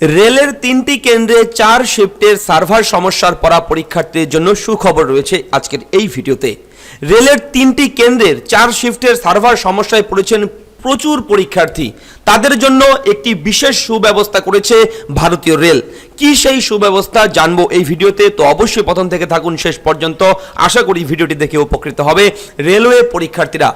রেলের তিনটি কেন্দ্রে চার শিফটের সার্ভার সমস্যার পড়া পরীক্ষার্থীদের জন্য সুখবর রয়েছে আজকের এই ভিডিওতে। রেলের তিনটি কেন্দ্রের চার শিফটের সার্ভার সমস্যায় পড়েছেন প্রচুর পরীক্ষার্থী। তাদের জন্য একটি বিশেষ সুব্যবস্থা করেছে ভারতীয় রেল। কি সেই সুব্যবস্থা জানব এই ভিডিওতে? তো অবশ্যই প্রথম থেকে থাকুন, শেষ পর্যন্ত। আশা করি ভিডিওটি দেখে উপকৃত হবে রেলওয়ে পরীক্ষার্থীরা।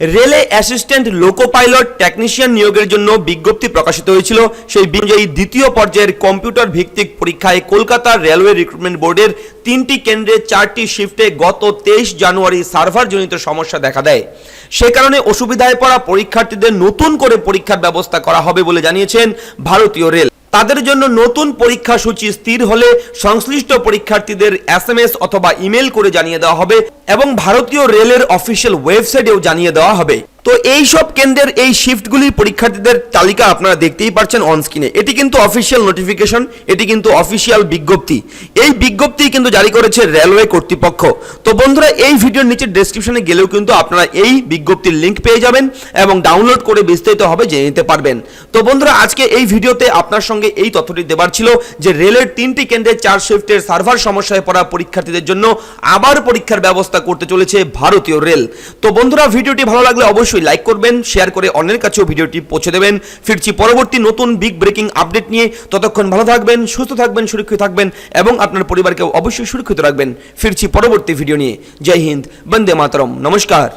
রেলে অ্যাসিস্ট্যান্ট লোকো পাইলট টেকনিশিয়ান নিয়োগের জন্য বিজ্ঞপ্তি প্রকাশিত হয়েছিল। সেই বিজয়ী দ্বিতীয় পর্যায়ের কম্পিউটার ভিত্তিক পরীক্ষায় কলকাতার রেলওয়ে রিক্রুটমেন্ট বোর্ডের তিনটি কেন্দ্রে চারটি শিফটে গত তেইশ জানুয়ারি সার্ভারজনিত সমস্যা দেখা দেয়। সে কারণে অসুবিধায় পড়া পরীক্ষার্থীদের নতুন করে পরীক্ষার ব্যবস্থা করা হবে বলে জানিয়েছেন ভারতীয় রেল। তাদের জন্য নতুন পরীক্ষা সূচি স্থির হলে সংশ্লিষ্ট পরীক্ষার্থীদের এস অথবা ইমেল করে জানিয়ে দেওয়া হবে এবং ভারতীয় রেলের অফিসিয়াল ওয়েবসাইটেও জানিয়ে দেওয়া হবে। তো এই সব কেন্দ্রের এই শিফটগুলির পরীক্ষার্থীদের তালিকা আপনারা দেখতেই পাচ্ছেন অন স্ক্রিনে এটি কিন্তু অফিসিয়াল নোটিফিকেশন এটি কিন্তু অফিসিয়াল বিজ্ঞপ্তি। এই বিজ্ঞপ্তি কিন্তু জারি করেছে রেলওয়ে কর্তৃপক্ষ। তো বন্ধুরা, এই ভিডিওর নিচে ডেসক্রিপশনে গেলেও কিন্তু আপনারা এই বিজ্ঞপ্তির লিঙ্ক পেয়ে যাবেন এবং ডাউনলোড করে বিস্তারিতভাবে জেনে নিতে পারবেন। তো বন্ধুরা, আজকে এই ভিডিওতে আপনার সঙ্গে এই তথ্যটি দেবার ছিল যে রেলের তিনটি কেন্দ্রে চার শিফটের সার্ভার সমস্যায় পড়া পরীক্ষার্থীদের জন্য আবার পরীক্ষার ব্যবস্থা করতে চলেছে ভারতীয় রেল তো বন্ধুরা, ভিডিওটি ভালো লাগলে অবশ্যই লাইক করবেন শেয়ার করে অন্যের কাছেও ভিডিওটি পৌঁছে দেবেন। ফিরছি পরবর্তী নতুন বিগ ব্রেকিং আপডেট নিয়ে। ততক্ষণ ভালো থাকবেন, সুস্থ থাকবেন, সুরক্ষিত থাকবেন এবং আপনার পরিবারকেও অবশ্যই সুরক্ষিত রাখবেন। ফিরছি পরবর্তী ভিডিও নিয়ে। জয় হিন্দ, বন্দে মাতরম। নমস্কার।